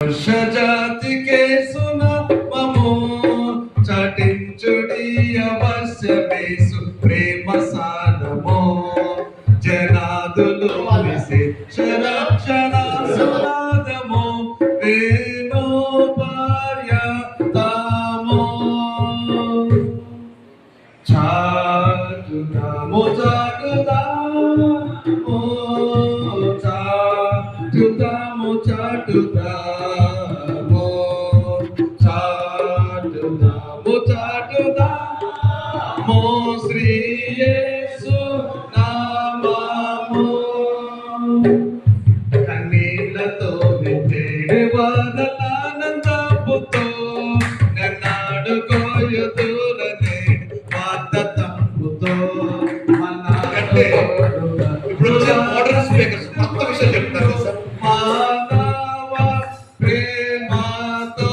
सजातिके सुना ममो चटिञ्चुडीयवस्य मेसु प्रेमसानमो जनादुलो विसे शरक्षणा सुनादमो वेणोपार्यतामो छाजुदामो जागदामो అంటే ఇప్పుడు వచ్చిన మోడర్న్ స్పీకర్స్ కొత్త విషయం చెప్తారు ప్రేమతో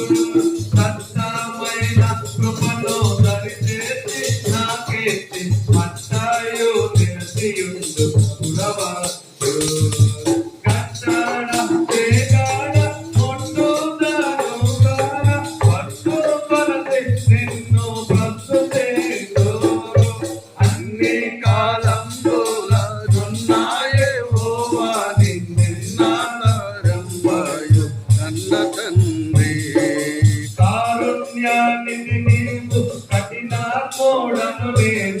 తండ్రియుండు పురవాడు నిన్ను బ్రతుదేడు అన్ని కాలంలో జొన్నాయే ఓవాని నిన్నారంబాయు నన్న తండ్రి కారుణ్యాన్ని కఠిన కోడను లేదు